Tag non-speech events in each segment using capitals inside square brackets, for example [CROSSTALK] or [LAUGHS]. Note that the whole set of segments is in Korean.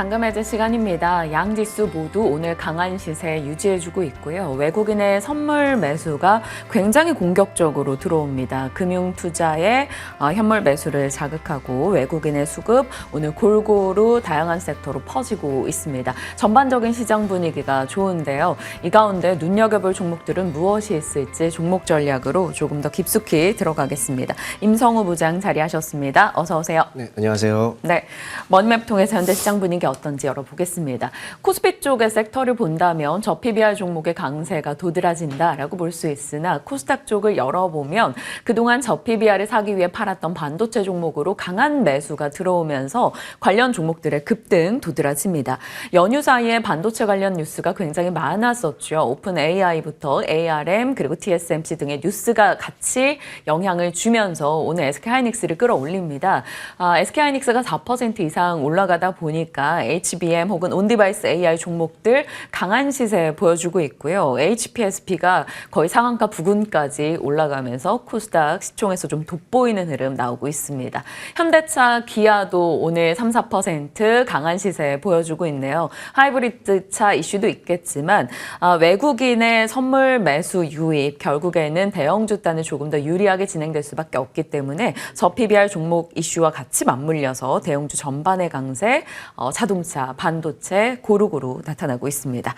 잔금 해제 시간입니다. 양지수 모두 오늘 강한 시세 유지해주고 있고요. 외국인의 선물 매수가 굉장히 공격적으로 들어옵니다. 금융 투자의 어, 현물 매수를 자극하고 외국인의 수급 오늘 골고루 다양한 섹터로 퍼지고 있습니다. 전반적인 시장 분위기가 좋은데요. 이 가운데 눈여겨볼 종목들은 무엇이 있을지 종목 전략으로 조금 더 깊숙이 들어가겠습니다. 임성우 부장 자리하셨습니다. 어서 오세요. 네, 안녕하세요. 네, 머니맵 통해서 현재 시장 분위기 어떤지 열어보겠습니다. 코스피 쪽의 섹터를 본다면 저 PBR 종목의 강세가 도드라진다라고 볼 수 있으나 코스닥 쪽을 열어보면 그동안 저 PBR을 사기 위해 팔았던 반도체 종목으로 강한 매수가 들어오면서 관련 종목들의 급등 도드라집니다. 연휴 사이에 반도체 관련 뉴스가 굉장히 많았었죠. 오픈 AI부터 ARM 그리고 TSMC 등의 뉴스가 같이 영향을 주면서 오늘 SK하이닉스를 끌어올립니다. 아, SK하이닉스가 4% 이상 올라가다 보니까 HBM 혹은 온디바이스 AI 종목들 강한 시세 보여주고 있고요. HPSP가 거의 상한가 부근까지 올라가면서 코스닥 시총에서 좀 돋보이는 흐름 나오고 있습니다. 현대차, 기아도 오늘 3, 4% 강한 시세 보여주고 있네요. 하이브리드 차 이슈도 있겠지만 아, 외국인의 선물 매수 유입 결국에는 대형 주 단을 조금 더 유리하게 진행될 수밖에 없기 때문에 저 PBR 종목 이슈와 같이 맞물려서 대형주 전반의 강세, 어, 자동 차, 반도체 고루고루 나타나고 있습니다.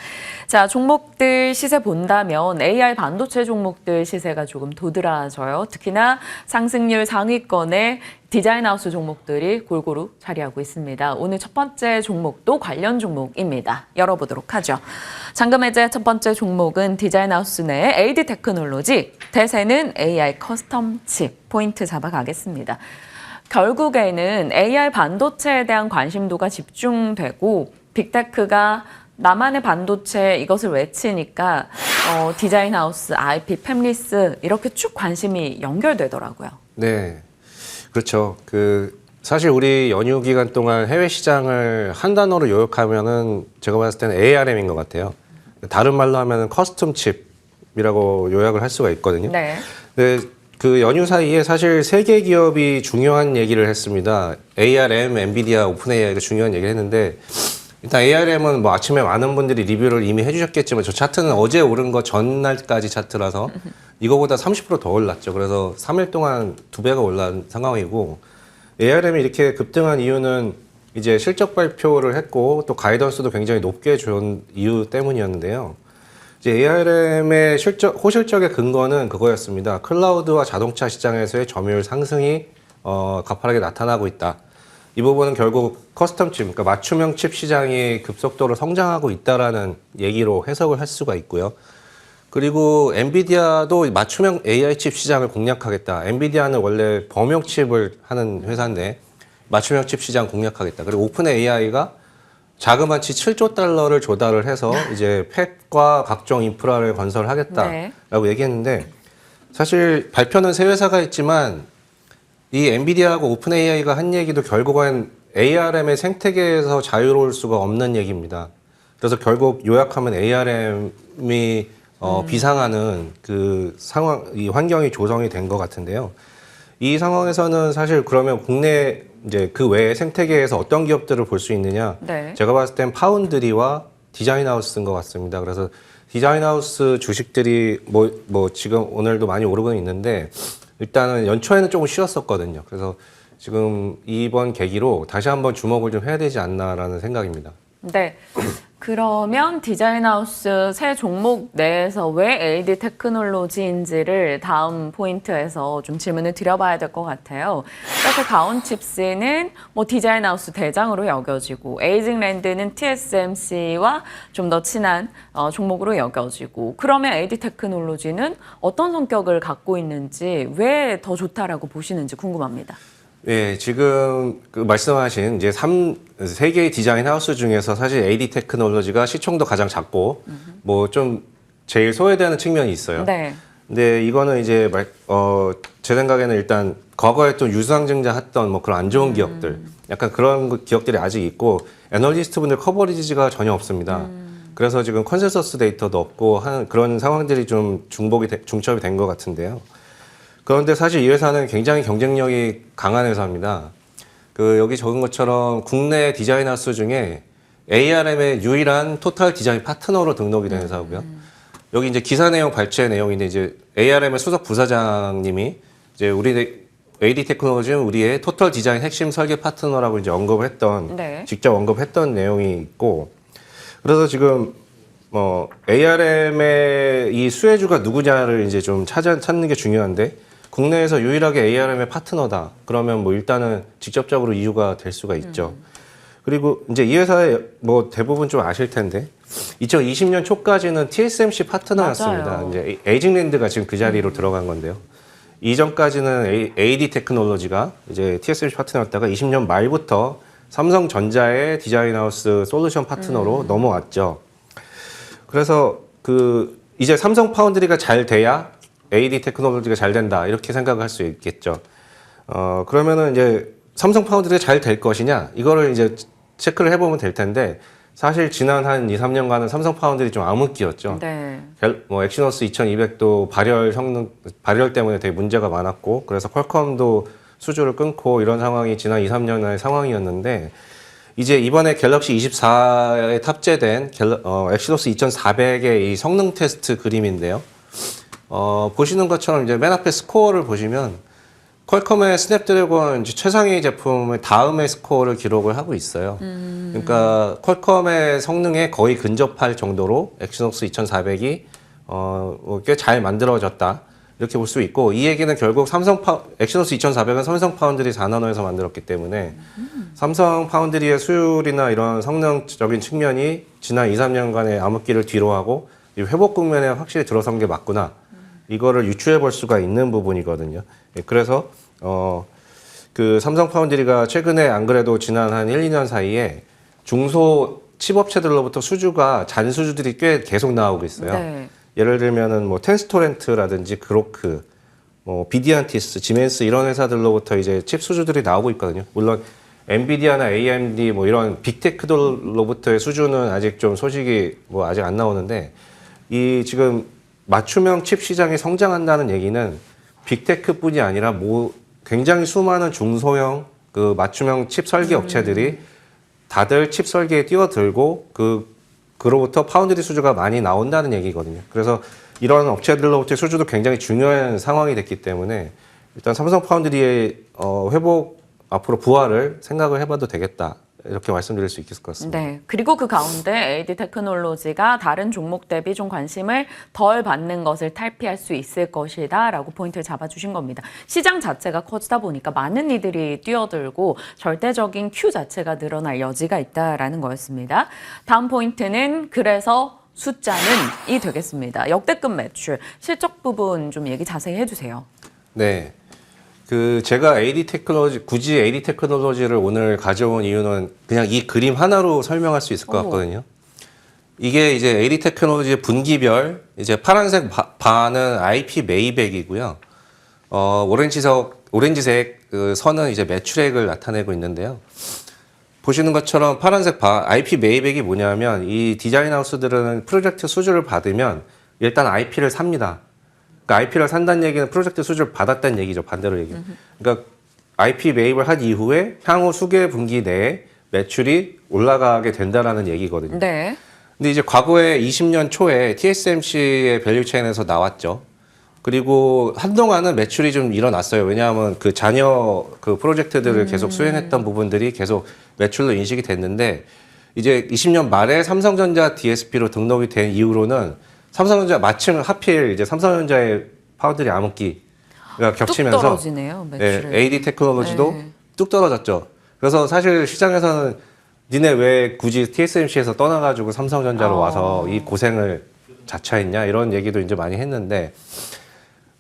자 종목들 시세 본다면 AI 반도체 종목들 시세가 조금 도드라져요. 특히나 상승률 상위권의 디자인하우스 종목들이 골고루 자리하고 있습니다. 오늘 첫 번째 종목도 관련 종목입니다. 열어보도록 하죠. 잠금 해제 첫 번째 종목은 디자인하우스 내 AD 테크놀로지, 대세는 AI 커스텀 칩 포인트 잡아가겠습니다. 결국에는 AI 반도체에 대한 관심도가 집중되고 빅테크가 나만의 반도체 이것을 외치니까 어, 디자인 하우스, IP, 팹리스 이렇게 쭉 관심이 연결되더라고요. 네, 그렇죠. 그 사실 우리 연휴 기간 동안 해외 시장을 한 단어로 요약하면은 제가 봤을 때는 ARM인 것 같아요. 다른 말로 하면은 커스텀 칩이라고 요약을 할 수가 있거든요. 네. 네, 그 연휴 사이에 사실 세계 기업이 중요한 얘기를 했습니다. ARM, 엔비디아, 오픈 AI가 중요한 얘기를 했는데 일단 ARM은 뭐 아침에 많은 분들이 리뷰를 이미 해주셨겠지만 저 차트는 어제 오른 거 전날까지 차트라서 이거보다 30%더 올랐죠. 그래서 3일 동안 두 배가 올란 상황이고 ARM이 이렇게 급등한 이유는 이제 실적 발표를 했고 또 가이던스도 굉장히 높게 준 이유 때문이었는데요. 이제 ARM의 실적, 호실적의 근거는 그거였습니다. 클라우드와 자동차 시장에서의 점유율 상승이 어, 가파르게 나타나고 있다. 이 부분은 결국 커스텀 칩, 그러니까 맞춤형 칩 시장이 급속도로 성장하고 있다라는 얘기로 해석을 할 수가 있고요. 그리고 엔비디아도 맞춤형 AI 칩 시장을 공략하겠다. 엔비디아는 원래 범용 칩을 하는 회사인데 맞춤형 칩 시장 공략하겠다. 그리고 오픈 AI가 자그마치 7조 달러를 조달을 해서 [LAUGHS] 이제 팹과 각종 인프라를 건설하겠다라고 네. 얘기했는데 사실 발표는 세 회사가 있지만 이 엔비디아하고 오픈 AI가 한 얘기도 결국은 ARM의 생태계에서 자유로울 수가 없는 얘기입니다. 그래서 결국 요약하면 ARM이 어, 비상하는 그 상황, 이 환경이 조성이 된 것 같은데요. 이 상황에서는 사실 그러면 국내 이제 그 외의 생태계에서 어떤 기업들을 볼 수 있느냐? 네. 제가 봤을 땐 파운드리와 디자인하우스인 것 같습니다. 그래서 디자인하우스 주식들이 뭐, 뭐 지금 오늘도 많이 오르고 있는데 일단은 연초에는 조금 쉬었었거든요. 그래서 지금 이번 계기로 다시 한번 주목을 좀 해야 되지 않나라는 생각입니다. 네. 그러면 디자인하우스 새 종목 내에서 왜 AD 테크놀로지인지를 다음 포인트에서 좀 질문을 드려봐야 될 것 같아요. 그래서 가온칩스는 뭐 디자인하우스 대장으로 여겨지고 에이징랜드는 TSMC와 좀 더 친한 어, 종목으로 여겨지고 그러면 AD 테크놀로지는 어떤 성격을 갖고 있는지 왜 더 좋다라고 보시는지 궁금합니다. 예, 지금 그 말씀하신 이제 삼세 개의 디자인 하우스 중에서 사실 AD 테크놀로지가 시총도 가장 작고 뭐 좀 제일 소외되는 측면이 있어요. 네. 근데 이거는 이제 말, 어, 제 생각에는 일단 과거에 또 유상증자 했던 뭐 그런 안 좋은 기업들, 약간 그런 그 기업들이 아직 있고 애널리스트 분들 커버리지가 전혀 없습니다. 그래서 지금 컨센서스 데이터도 없고 하는 그런 상황들이 좀 중복이 돼- 중첩이 된 것 같은데요. 그런데 사실 이 회사는 굉장히 경쟁력이 강한 회사입니다. 그 여기 적은 것처럼 국내 디자인 하우스 중에 ARM의 유일한 토탈 디자인 파트너로 등록이 된 회사고요. 여기 이제 기사 내용 발췌 내용인데 이제 ARM의 수석 부사장님이 이제 우리 AD 테크놀로지는 우리의 토탈 디자인 핵심 설계 파트너라고 이제 언급을 했던 네. 직접 언급했던 내용이 있고 그래서 지금 뭐 ARM의 이 수혜주가 누구냐를 이제 좀 찾아 찾는 게 중요한데 국내에서 유일하게 ARM의 파트너다. 그러면 뭐 일단은 직접적으로 이유가 될 수가 있죠. 그리고 이제 이 회사의 뭐 대부분 좀 아실 텐데 2020년 초까지는 TSMC 파트너였습니다. 맞아요. 이제 에이징랜드가 지금 그 자리로 들어간 건데요. 이전까지는 AD 테크놀로지가 이제 TSMC 파트너였다가 20년 말부터 삼성전자의 디자인하우스 솔루션 파트너로 넘어왔죠. 그래서 그 이제 삼성 파운드리가 잘 돼야 AD 테크놀로지가 잘 된다 이렇게 생각을 할수 있겠죠. 어 그러면은 이제 삼성 파운드리가 잘 될 것이냐 이거를 이제 체크를 해보면 될 텐데 사실 지난 한 2, 3년간은 삼성 파운드리 좀 암흑기였죠. 네. 갤- 뭐 엑시너스 2200도 발열 성능 발열 때문에 되게 문제가 많았고 그래서 퀄컴도 수주를 끊고 이런 상황이 지난 2, 3년의 상황이었는데 이제 이번에 갤럭시 24에 탑재된 갤, 어, 엑시노스 2400의 이 성능 테스트 그림인데요. 어, 보시는 것처럼 이제 맨 앞에 스코어를 보시면 퀄컴의 스냅드래곤 이제 최상위 제품의 다음의 스코어를 기록을 하고 있어요. 그러니까 퀄컴의 성능에 거의 근접할 정도로 엑시노스 2400이 어, 꽤 잘 만들어졌다. 이렇게 볼 수 있고 이 얘기는 결국 삼성 파 엑시노스 2400은 삼성 파운드리 4나노에서 만들었기 때문에 삼성 파운드리의 수율이나 이런 성능적인 측면이 지난 2, 3년간의 암흑기를 뒤로하고 이 회복 국면에 확실히 들어선 게 맞구나. 이거를 유추해 볼 수가 있는 부분이거든요. 예, 그래서 어, 그 삼성 파운드리가 최근에 안 그래도 지난 한 1, 2년 사이에 중소 칩업체들로부터 수주가 잔수주들이 꽤 계속 나오고 있어요. 네. 예를 들면은 뭐 텐스토렌트라든지 그로크, 뭐 비디안티스, 지멘스 이런 회사들로부터 이제 칩 수주들이 나오고 있거든요. 물론 엔비디아나 AMD 뭐 이런 빅테크들로부터의 수주는 아직 좀 소식이 뭐 아직 안 나오는데 이 지금 맞춤형 칩 시장이 성장한다는 얘기는 빅테크뿐이 아니라 뭐 굉장히 수많은 중소형 그 맞춤형 칩 설계 업체들이 다들 칩 설계에 뛰어들고 그 그로부터 파운드리 수주가 많이 나온다는 얘기거든요. 그래서 이런 업체들로부터 수주도 굉장히 중요한 상황이 됐기 때문에 일단 삼성 파운드리의 어, 회복 앞으로 부활을 생각을 해봐도 되겠다 이렇게 말씀드릴 수 있을 것 같습니다. 네. 그리고 그 가운데 AD 테크놀로지가 다른 종목 대비 좀 관심을 덜 받는 것을 탈피할 수 있을 것이다 라고 포인트를 잡아주신 겁니다. 시장 자체가 커지다 보니까 많은 이들이 뛰어들고 절대적인 큐 자체가 늘어날 여지가 있다라는 거였습니다. 다음 포인트는 그래서 숫자는 이 되겠습니다. 역대급 매출, 실적 부분 좀 얘기 자세히 해주세요. 네. 그 제가 AD 테크놀로지 굳이 AD 테크놀로지를 오늘 가져온 이유는 그냥 이 그림 하나로 설명할 수 있을 것 오. 같거든요. 이게 이제 AD 테크놀로지 분기별 이제 파란색 바, 바는 IP 메이백이고요. 어 오렌지색 오렌지색 그 선은 이제 매출액을 나타내고 있는데요. 보시는 것처럼 파란색 바 IP 메이백이 뭐냐면 이 디자인 하우스들은 프로젝트 수주를 받으면 일단 IP를 삽니다. 그러니까 IP를 산다는 얘기는 프로젝트 수주를 받았다는 얘기죠. 반대로 얘기. 그러니까 IP 매입을 한 이후에 향후 수개 분기 내에 매출이 올라가게 된다라는 얘기거든요. 네. 근데 이제 과거에 20년 초에 TSMC의 밸류체인에서 나왔죠. 그리고 한동안은 매출이 좀 일어났어요. 왜냐하면 그 자녀 그 프로젝트들을 계속 수행했던 부분들이 계속 매출로 인식이 됐는데 이제 20년 말에 삼성전자 DSP로 등록이 된 이후로는 삼성전자 마침 하필 이제 삼성전자의 파워들이 암흑기가 뚝 겹치면서 떨어지네요. 네, AD 테크놀로지도 네. 뚝 떨어졌죠. 그래서 사실 시장에서는 니네 왜 굳이 TSMC에서 떠나가지고 삼성전자로 어. 와서 이 고생을 자처했냐 이런 얘기도 이제 많이 했는데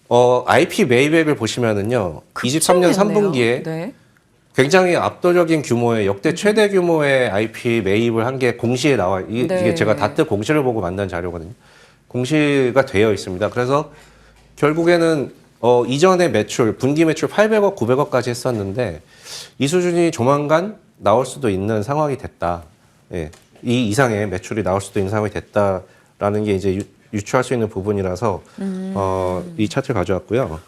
어 IP 메이백을 보시면은요 23년 3분기에 네. 굉장히 압도적인 규모의 역대 최대 규모의 IP 매입을 한 게 공시에 나와 이, 네. 이게 제가 다트 공시를 보고 만든 자료거든요. 공시가 되어 있습니다. 그래서 결국에는 어, 이전의 매출 분기 매출 800억, 900억까지 했었는데 이 수준이 조만간 나올 수도 있는 상황이 됐다. 예. 이 이상의 매출이 나올 수도 있는 상황이 됐다라는 게 이제 유, 유추할 수 있는 부분이라서 어, 이 차트를 가져왔고요.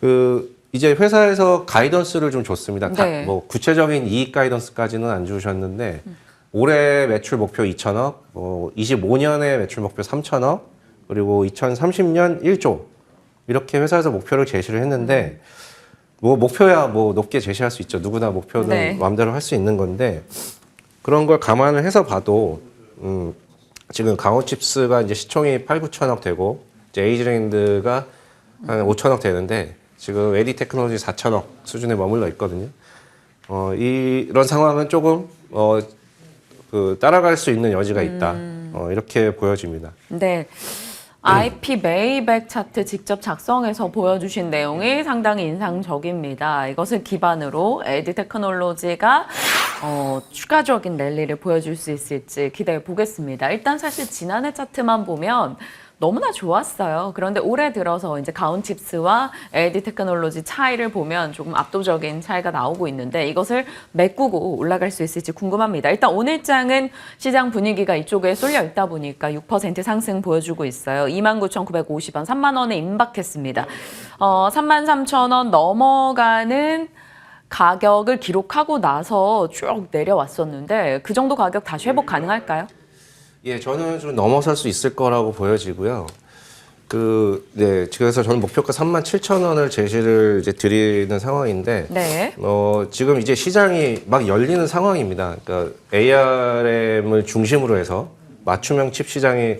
그 이제 회사에서 가이던스를 좀 줬습니다. 가- 네. 뭐 구체적인 이익 가이던스까지는 안 주셨는데 올해 매출 목표 2천억, 뭐 25년의 매출 목표 3천억, 그리고 2030년 1조 이렇게 회사에서 목표를 제시를 했는데 뭐 목표야 뭐 높게 제시할 수 있죠. 누구나 목표는 네. 마음대로 할 수 있는 건데 그런 걸 감안을 해서 봐도 음, 지금 강호칩스가 이제 시총이 8, 9천억 되고 이제 에이즈랜드가 한 5천억 되는데 지금 에디 테크놀로지 4천억 수준에 머물러 있거든요. 어, 이- 이런 상황은 조금 어, 그 따라갈 수 있는 여지가 있다. 어, 이렇게 보여집니다. 네. IP 메이백 차트 직접 작성해서 보여주신 내용이 상당히 인상적입니다. 이것을 기반으로 에디 테크놀로지가 어, 추가적인 랠리를 보여줄 수 있을지 기대해 보겠습니다. 일단 사실 지난해 차트만 보면 너무나 좋았어요. 그런데 올해 들어서 이제 가온칩스와 에디 테크놀로지 차이를 보면 조금 압도적인 차이가 나오고 있는데 이것을 메꾸고 올라갈 수 있을지 궁금합니다. 일단 오늘장은 시장 분위기가 이쪽에 쏠려 있다 보니까 6% 상승 보여주고 있어요. 29,950원, 3만 원에 임박했습니다. 어, 33,000원 넘어가는 가격을 기록하고 나서 쭉 내려왔었는데 그 정도 가격 다시 회복 가능할까요? 예, 저는 좀 넘어설 수 있을 거라고 보여지고요. 그, 네, 그래서 저는 목표가 3만 7천 원을 제시를 이제 드리는 상황인데, 네. 어, 지금 이제 시장이 막 열리는 상황입니다. 그러니까 ARM을 중심으로 해서 맞춤형 칩 시장이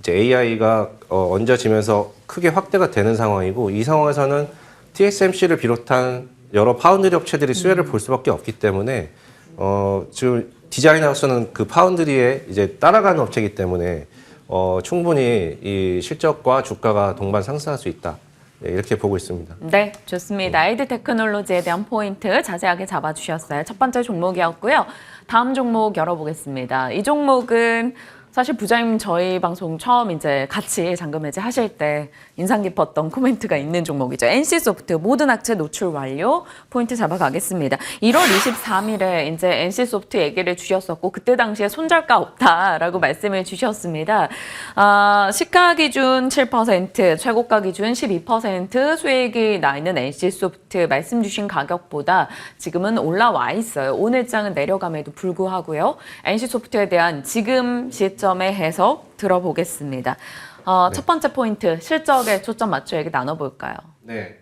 이제 AI가 어, 얹어지면서 크게 확대가 되는 상황이고 이 상황에서는 TSMC를 비롯한 여러 파운드리 업체들이 수혜를 볼 수밖에 없기 때문에 어, 지금 디자인하우스는 그 파운드리에 이제 따라가는 업체이기 때문에 어, 충분히 이 실적과 주가가 동반 상승할 수 있다. 네, 이렇게 보고 있습니다. 네, 좋습니다. 에이드 테크놀로지에 대한 포인트 자세하게 잡아주셨어요. 첫 번째 종목이었고요. 다음 종목 열어보겠습니다. 이 종목은 사실 부장님 저희 방송 처음 이제 같이 잔금 해지 하실 때 인상 깊었던 코멘트가 있는 종목이죠. NC소프트 모든 학체 노출 완료 포인트 잡아가겠습니다. 1월 23일에 이제 NC소프트 얘기를 주셨었고 그때 당시에 손절가 없다라고 말씀을 주셨습니다. 아, 시가 기준 7%, 최고가 기준 12% 수익이 나 있는 NC소프트 말씀 주신 가격보다 지금은 올라와 있어요. 오늘 장은 내려감에도 불구하고요. NC소프트에 대한 지금 시점 의 해석 들어보겠습니다. 어, 첫 번째 포인트 실적에 초점 맞춰 얘기 나눠볼까요? 네.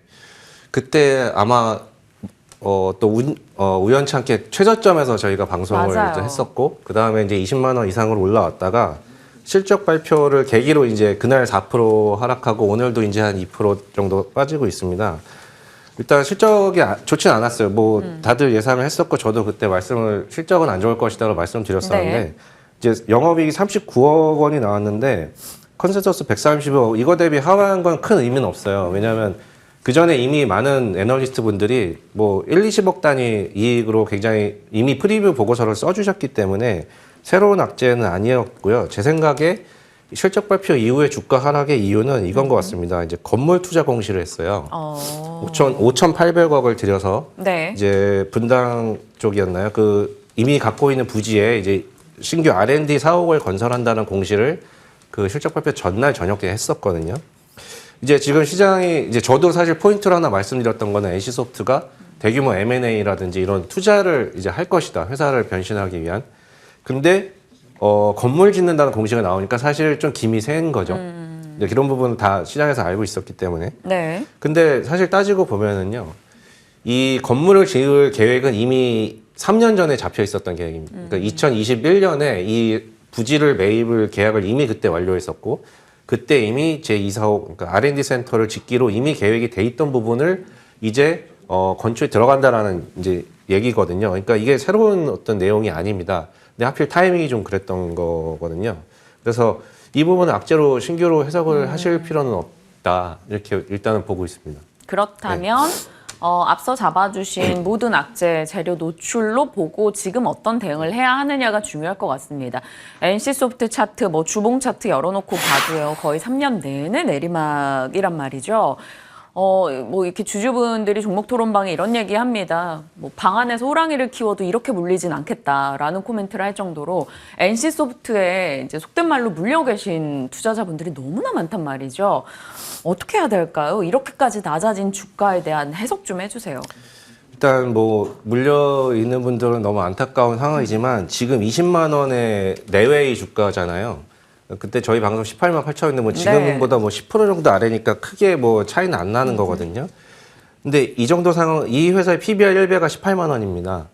그때 아마 어, 또 운, 어, 우연찮게 최저점에서 저희가 방송을 맞아요. 했었고 그 다음에 이제 20만 원 이상으로 올라왔다가 실적 발표를 계기로 이제 그날 4% 하락하고 오늘도 이제 한 2% 정도 빠지고 있습니다. 일단 실적이 아- 좋진 않았어요. 뭐 다들 예상을 했었고 저도 그때 말씀을 실적은 안 좋을 것이다라고 말씀드렸었는데 네. 이제 영업이익이 39억 원이 나왔는데 컨센서스 130억 이거 대비 하락한 건 큰 의미는 없어요. 왜냐하면 그 전에 이미 많은 애널리스트 분들이 뭐 1, 20억 단위 이익으로 굉장히 이미 프리뷰 보고서를 써주셨기 때문에 새로운 악재는 아니었고요. 제 생각에 실적 발표 이후에 주가 하락의 이유는 이건 것 같습니다. 이제 건물 투자 공시를 했어요. 어, 5천 5,800억을 들여서 네. 이제 분당 쪽이었나요? 그 이미 갖고 있는 부지에 이제 신규 R&D 사옥을 건설한다는 공시를 그 실적 발표 전날 저녁 때 했었거든요. 이제 지금 시장이 이제 저도 사실 포인트로 하나 말씀드렸던 거는 NC소프트가 대규모 M&A라든지 이런 투자를 이제 할 것이다. 회사를 변신하기 위한. 근데 어, 건물 짓는다는 공시가 나오니까 사실 좀 김이 새는 거죠. 이제 이런 부분은 다 시장에서 알고 있었기 때문에. 네. 근데 사실 따지고 보면은요, 이 건물을 지을 계획은 이미 3년 전에 잡혀 있었던 계획입니다. 그러니까 2021년에 이 부지를 매입을 계약을 이미 그때 완료했었고, 그때 이미 제2사옥, 그러니까 R&D 센터를 짓기로 이미 계획이 돼 있던 부분을 이제 어, 건축에 들어간다라는 이제 얘기거든요. 그러니까 이게 새로운 어떤 내용이 아닙니다. 근데 하필 타이밍이 좀 그랬던 거거든요. 그래서 이 부분은 악재로 신규로 해석을 하실 필요는 없다. 이렇게 일단은 보고 있습니다. 그렇다면 어, 앞서 잡아주신 모든 악재 재료 노출로 보고 지금 어떤 대응을 해야 하느냐가 중요할 것 같습니다. NC소프트 차트, 뭐 주봉 차트 열어놓고 봐도요, 거의 3년 내내 내리막이란 말이죠. 어, 뭐 이렇게 주주분들이 종목 토론방에 이런 얘기 합니다. 뭐 방 안에서 호랑이를 키워도 이렇게 물리진 않겠다라는 코멘트를 할 정도로 NC소프트에 이제 속된 말로 물려 계신 투자자분들이 너무나 많단 말이죠. 어떻게 해야 될까요? 이렇게까지 낮아진 주가에 대한 해석 좀 해주세요. 일단 뭐 물려 있는 분들은 너무 안타까운 상황이지만 지금 20만 원의 내외의 주가잖아요. 그때 저희 방송 18만 8천인데 뭐 지금보다 뭐10% 정도 아래니까 크게 뭐 차이는 안 나는 거거든요. 근데 이 정도 상황 이 회사의 PBR 1배가 18만 원입니다.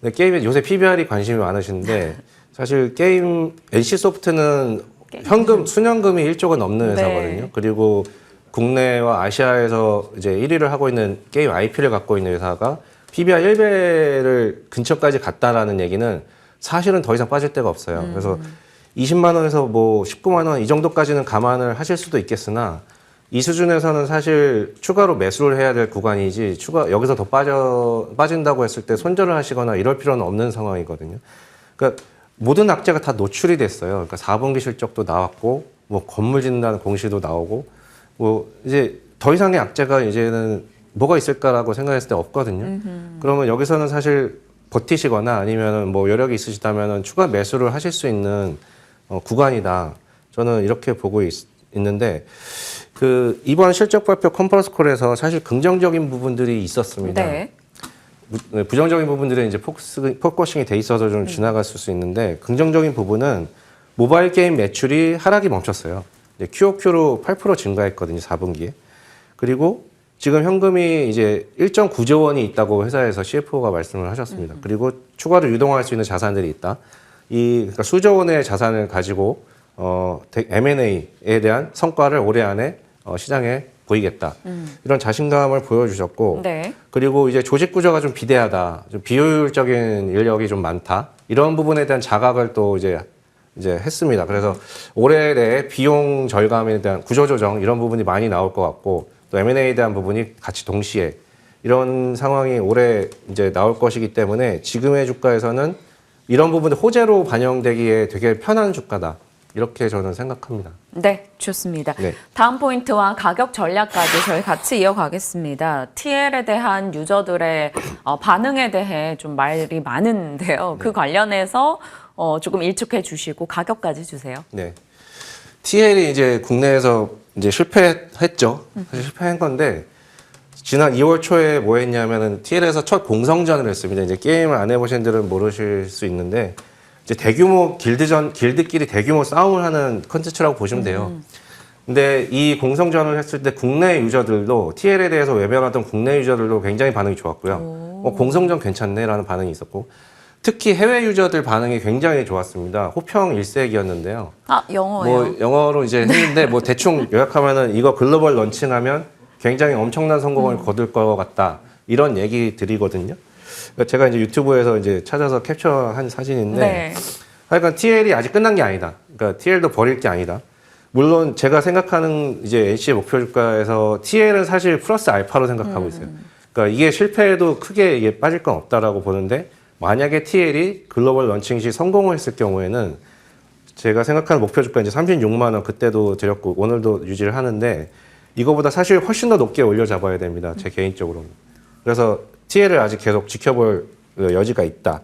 근데 게임에 요새 PBR이 관심이 많으신데 사실 게임 NC 소프트는 현금 순현금이 1조가 넘는 네. 회사거든요. 그리고 국내와 아시아에서 이제 1위를 하고 있는 게임 IP를 갖고 있는 회사가 PBR 1배를 근처까지 갔다라는 얘기는 사실은 더 이상 빠질 데가 없어요. 그래서 20만 원에서 뭐 19만 원 이 정도까지는 감안을 하실 수도 있겠으나 이 수준에서는 사실 추가로 매수를 해야 될 구간이지 추가 여기서 더 빠져 빠진다고 했을 때 손절을 하시거나 이럴 필요는 없는 상황이거든요. 그러니까 모든 악재가 다 노출이 됐어요. 그러니까 4분기 실적도 나왔고 뭐 건물 짓는다는 공시도 나오고 뭐 이제 더 이상의 악재가 이제는 뭐가 있을까라고 생각했을 때 없거든요. 그러면 여기서는 사실 버티시거나 아니면은 뭐 여력이 있으시다면은 추가 매수를 하실 수 있는 어, 구간이다. 저는 이렇게 보고 있, 있는데 그 이번 실적 발표 컨퍼런스 콜에서 사실 긍정적인 부분들이 있었습니다. 네. 무- 네, 부정적인 부분들은 이제 포커스, 포커싱이 돼 있어서 좀 지나갔을 수 있는데 긍정적인 부분은 모바일 게임 매출이 하락이 멈췄어요. QOQ로 8% 증가했거든요, 4분기에. 그리고 지금 현금이 이제 1.9조 원이 있다고 회사에서 CFO가 말씀을 하셨습니다. 그리고 추가로 유동할 수 있는 자산들이 있다. 이 그러니까 수조 원의 자산을 가지고 어, M&A에 대한 성과를 올해 안에 어, 시장에 보이겠다. 이런 자신감을 보여주셨고 네. 그리고 이제 조직 구조가 좀 비대하다, 좀 비효율적인 인력이 좀 많다. 이런 부분에 대한 자각을 또 이제 이제 했습니다. 그래서 올해 내에 비용 절감에 대한 구조 조정 이런 부분이 많이 나올 것 같고 또 M&A에 대한 부분이 같이 동시에 이런 상황이 올해 이제 나올 것이기 때문에 지금의 주가에서는 이런 부분이 호재로 반영되기에 되게 편한 주가다. 이렇게 저는 생각합니다. 네, 좋습니다. 네. 다음 포인트와 가격 전략까지 저희 같이 이어가겠습니다. TL에 대한 유저들의 어, 반응에 대해 좀 말이 많은데요. 그 관련해서 어, 조금 일축해 주시고 가격까지 주세요. 네. TL이 이제 국내에서 이제 실패했죠. 사실 실패한 건데 지난 2월 초에 뭐 했냐면은 TL에서 첫 공성전을 했습니다. 이제 게임을 안 해보신 분들은 모르실 수 있는데 이제 대규모 길드전 길드끼리 대규모 싸움을 하는 컨텐츠라고 보시면 돼요. 근데 이 공성전을 했을 때 국내 유저들도 TL에 대해서 외면하던 국내 유저들도 굉장히 반응이 좋았고요. 어, 공성전 괜찮네라는 반응이 있었고 특히 해외 유저들 반응이 굉장히 좋았습니다. 호평 일색이었는데요. 아, 영어예요. 뭐 영어로 이제 했는데 뭐 대충 요약하면은 이거 글로벌 런칭하면 굉장히 엄청난 성공을 음. 거둘 것 같다 이런 얘기들이거든요. 그러니까 제가 이제 유튜브에서 이제 찾아서 캡처한 사진인데 네. 하여간 TL이 아직 끝난 게 아니다. 그러니까 TL도 버릴 게 아니다. 물론 제가 생각하는 이제 NC의 목표 주가에서 TL은 사실 플러스 알파로 생각하고 있어요. 그러니까 이게 실패해도 크게 이게 빠질 건 없다라고 보는데 만약에 TL이 글로벌 런칭 시 성공을 했을 경우에는 제가 생각하는 목표 주가 이제 36만 원 그때도 드렸고 오늘도 유지를 하는데 이거보다 사실 훨씬 더 높게 올려 잡아야 됩니다. 제 개인적으로는. 그래서 TL을 아직 계속 지켜볼 여지가 있다.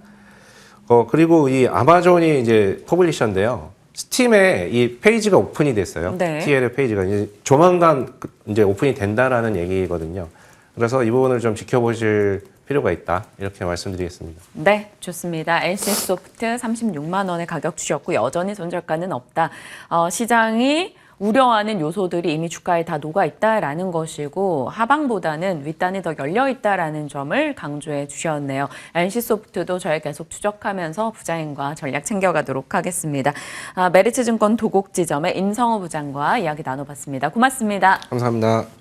어 그리고 이 아마존이 이제 퍼블리셔인데요. 스팀에 이 페이지가 오픈이 됐어요. 네. TL의 페이지가 이제 조만간 그- 이제 오픈이 된다라는 얘기거든요. 그래서 이 부분을 좀 지켜보실 필요가 있다 이렇게 말씀드리겠습니다. 네, 좋습니다. NC소프트 36만 원의 가격 주셨고 여전히 손절가는 없다. 어, 시장이 우려하는 요소들이 이미 주가에 다 녹아 있다라는 것이고 하방보다는 윗단이 더 열려 있다라는 점을 강조해 주셨네요. NC소프트도 저희 계속 추적하면서 부장님과 전략 챙겨가도록 하겠습니다. 아, 메리츠증권 도곡지점의 임성호 부장과 이야기 나눠봤습니다. 고맙습니다. 감사합니다.